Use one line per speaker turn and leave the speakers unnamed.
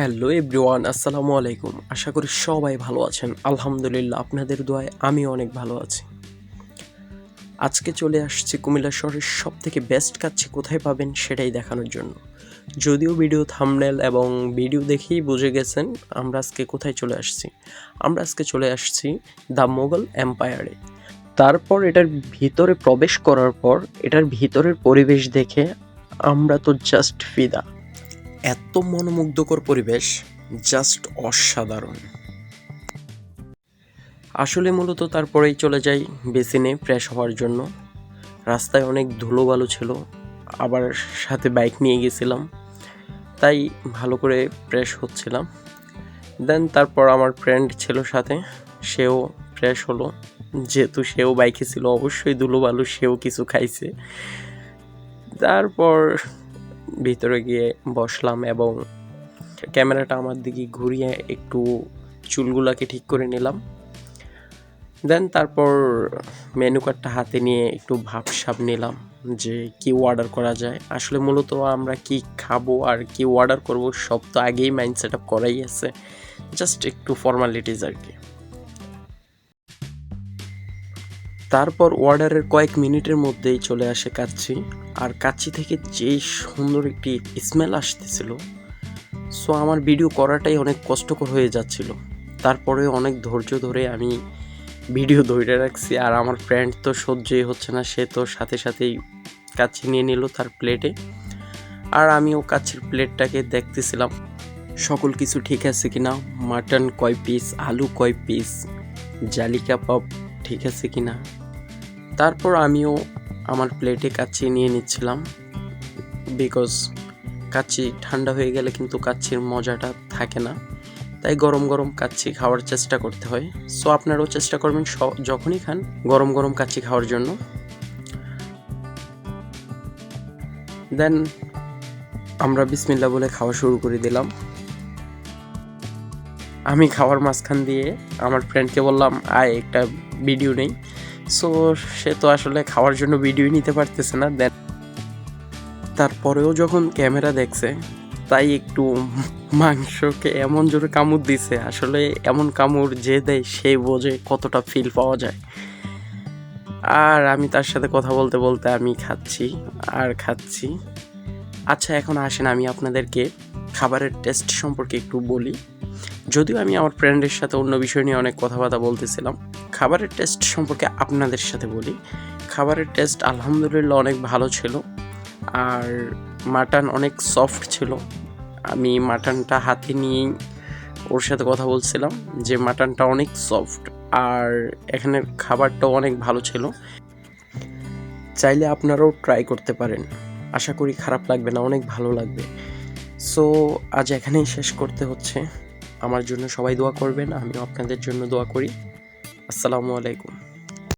Hello everyone, আসসালামু আলাইকুম। আশা করি সবাই ভালো আছেন। আলহামদুলিল্লাহ, আপনাদের দোয়ায় আমি অনেক ভালো আছি। আজকে চলে আসছি কুমিল্লা শহরের সব থেকে বেস্ট কাচ্ছি কোথায় পাবেন সেটাই দেখানোর জন্য। যদিও ভিডিও থামনেল এবং ভিডিও দেখেই বুঝে গেছেন আমরা আজকে কোথায় চলে আসছি। আমরা আজকে চলে আসছি দ্য মোগল এম্পায়ারে। তারপর এটার ভিতরে প্রবেশ করার পর, এটার ভিতরের পরিবেশ দেখে আমরা তো জাস্ট ফিদা। এত মনোমুগ্ধকর পরিবেশ জাস্ট অসাধারণ। আসলে মূলত তারপরেই চলে যাই বেসিনে ফ্রেশ হওয়ার জন্য। রাস্তায় অনেক ধুলোবালু ছিল, আবার সাথে বাইক নিয়ে গেছিলাম, তাই ভালো করে ফ্রেশ হচ্ছিলাম। দেন তারপর আমার ফ্রেন্ড ছিল সাথে, সেও ফ্রেশ হলো, যেহেতু সেও বাইকে ছিল, অবশ্যই ধুলোবালু সেও কিছু খাইছে। তারপর ভিতরে গিয়ে বসলাম এবং ক্যামেরাটা আমার দিকে ঘুরিয়ে একটু চুলগুলাকে ঠিক করে নিলাম। দেন তারপর মেনু কার্ডটা হাতে নিয়ে একটু ভাবসাব নিলাম যে কি অর্ডার করা যায়। আসলে মূলত আমরা কি খাব আর কি অর্ডার করব সব তো আগেই মাইন্ড সেট আপ করাই আছে। জাস্ট একটু ফর্মালিটিস আর কি। তারপর অর্ডারের কয়েক মিনিটের মধ্যেই চলে আসে কাচ্ছি আর কাচ্চি থেকে যেই সুন্দর একটি স্মেল আসতেছিল সো আমার ভিডিও করাটাই অনেক কষ্টকর হয়ে যাচ্ছিল। তারপরে অনেক ধৈর্য ধরে আমি ভিডিও ধরে রাখছি, আর আমার ফ্রেন্ড তো সহ্যই হচ্ছে না, সে তো সাথে সাথেই কাচ্চি নিয়ে নিল তার প্লেটে আর আমিও কাচ্ছির প্লেটটাকে দেখতেছিলাম, সকল কিছু ঠিক আছে কিনা? মাটন কয় পিস আলু কয় পিস জালি কাবাব ঠিক আছে কি না তারপর আমিও আমার প্লেটে কাচ্চি নিয়ে নিচ্ছিলাম। বিকজ কাচ্চি ঠান্ডা হয়ে গেলে কিন্তু কাচ্চির মজাটা থাকে না। তাই গরম গরম কাচ্চি খাওয়ার চেষ্টা করতে হয়। সো আপনারাও চেষ্টা করবেন যখনই খান গরম গরম কাচ্চি খাওয়ার জন্য। দেন আমরা বিসমিল্লা বলে খাওয়া শুরু করে দিলাম। আমি খাওয়ার মাঝখান দিয়ে আমার ফ্রেন্ডকে বললাম, আয়, একটা ভিডিও নেই। সো সে তো আসলে খাওয়ার জন্য ভিডিও নিতে পারতেছে না। দেন তারপরেও যখন ক্যামেরা দেখছে, তাই একটু মাংসকে এমন জোরে কামড় দিছে। আসলে এমন কামড় যে দেয়, সে বোঝে কতটা ফিল পাওয়া যায়। আর আমি তার সাথে কথা বলতে বলতে আমি খাচ্ছি, আর খাচ্ছি। আচ্ছা এখন আসেন, আমি আপনাদেরকে খাবারের টেস্ট সম্পর্কে একটু বলি। যদিও আমি আমার ফ্রেন্ডের সাথে অন্য বিষয় নিয়ে অনেক কথাবার্তা বলতেছিলাম, খাবারের টেস্ট সম্পর্কে আপনাদের সাথে বলি। খাবারের টেস্ট আলহামদুলিল্লাহ অনেক ভালো ছিল, আর মাটন অনেক সফট ছিল। আমি মাটনটা হাতে নিয়েই ওর সাথে কথা বলছিলাম যে মাটনটা অনেক সফট আর এখানের খাবারটাও অনেক ভালো ছিল। চাইলে আপনারাও ট্রাই করতে পারেন। আশা করি খারাপ লাগবে না, অনেক ভালো লাগবে। সো আজ এখানেই শেষ করতে হচ্ছে। আমার জন্য সবাই দোয়া করবেন আমি আপনাদের জন্য দোয়া করি। আসসালামু আলাইকুম।